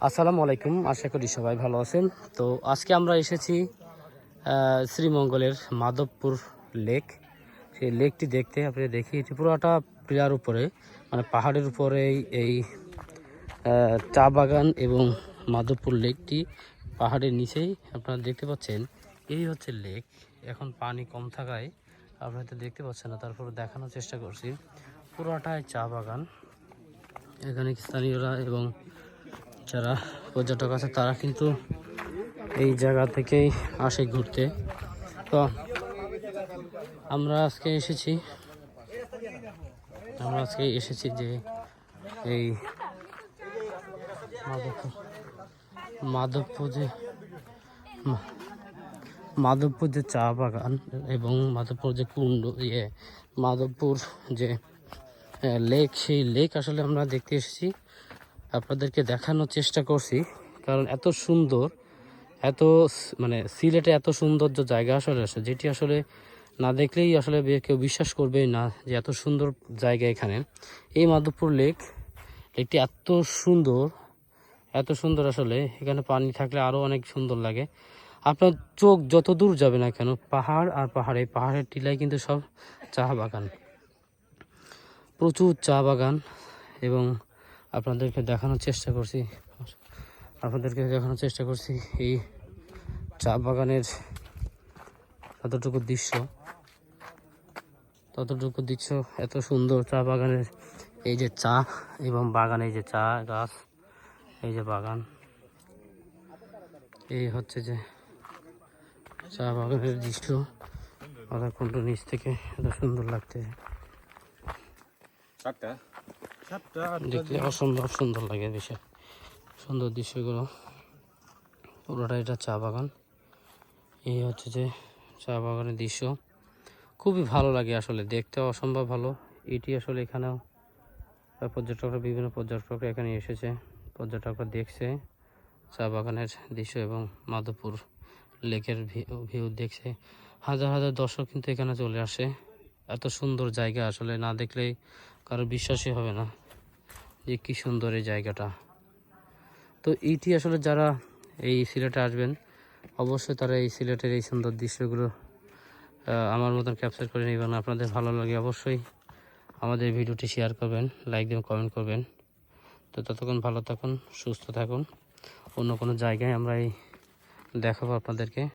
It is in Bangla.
আসসালামু আলাইকুম, আশা করি সবাই ভালো আছেন। তো আজকে আমরা এসেছি শ্রীমঙ্গলের মাধবপুর লেক। সেই লেকটি দেখতে আপনি দেখি, এটি পুরোটা প্লেয়ার উপরে মানে পাহাড়ের উপরে এই- এই চা বাগান এবং মাধবপুর লেকটি পাহাড়ের নিচেই আপনারা দেখতে পাচ্ছেন। এই হচ্ছে লেক। এখন পানি কম থাকায় আপনারা তো দেখতে পাচ্ছেন না, তারপরে দেখানোর চেষ্টা করছি। পুরোটাই চা বাগান। এখানে স্থানীয়রা এবং যারা পর্যটক আছে, তারা কিন্তু এই জায়গা থেকেই আসে ঘুরতে। তো, আমরা আজকে এসেছি। আমরা আজকে এসেছি যে এই মাধবপুর মাধবপুর যে মাধবপুর যে চা বাগান এবং মাধবপুর যে কুণ্ড ইয়ে মাধবপুর যে লেক, সেই লেক আসলে আমরা দেখতে এসেছি। আপনাদেরকে দেখানোর চেষ্টা করছি, কারণ এত সুন্দর, এত মানে সিলেটে এত সৌন্দর্য জায়গা আসলে আসে, যেটি আসলে না দেখলেই আসলে কেউ বিশ্বাস করবেই না যে এত সুন্দর জায়গা এখানে। এই মাধবপুর লেক লেকটি এত সুন্দর এত সুন্দর আসলে, এখানে পানি থাকলে আরও অনেক সুন্দর লাগে। আপনার চোখ যত দূর যাবে না কেন, পাহাড় আর পাহাড়, এই পাহাড়ের টিলায় কিন্তু সব চা বাগান। প্রচুর চা বাগান এবং আপনাদেরকে দেখানোর চেষ্টা করছি। আপনাদেরকে দেখানোর চেষ্টা করছি এই চা বাগানের কতটুকু দৃশ্য। ততটুকু দৃশ্য, এত সুন্দর চা বাগানের এই যে চা এবং বাগানে যে চা গাছ, এই যে বাগান। এই হচ্ছে যে চা বাগানের দৃশ্য। মাথাকুণ্ড নিচ থেকে এত সুন্দর সাতটা দেখলে অসম্ভব সুন্দর লাগে বেশি সুন্দর দৃশ্যগুলো। পুরোটা এটা চা বাগান। এই হচ্ছে যে চা বাগানের দৃশ্য। খুবই ভালো লাগে আসলে দেখতে অসম্ভব ভালো। এটি আসলে এখানেও পর্যটকরা বিভিন্ন পর্যটকরা এখানে এসেছে। পর্যটকরা দেখছে চা বাগানের দৃশ্য এবং মাধবপুর লেকের ভিউ দেখছে। হাজার হাজার দর্শক কিন্তু এখানে চলে আসে। এত সুন্দর জায়গা আসলে না দেখলেই কারও বিশ্বাসই হবে না যে কি সুন্দর এই জায়গাটা। তো এইটি আসলে যারা এই সিলেটে আসবেন, অবশ্যই তারা এই সিলেটের এই সুন্দর দৃশ্যগুলো আমার মতন ক্যাপচার করে নেবেন। আপনাদের ভালো লাগে অবশ্যই আমাদের ভিডিওটি শেয়ার করবেন লাইক দেবেন কমেন্ট করবেন। তো ততক্ষণ ভালো থাকুন, সুস্থ থাকুন। অন্য কোনো জায়গায় আমরা এই দেখাবো আপনাদেরকে।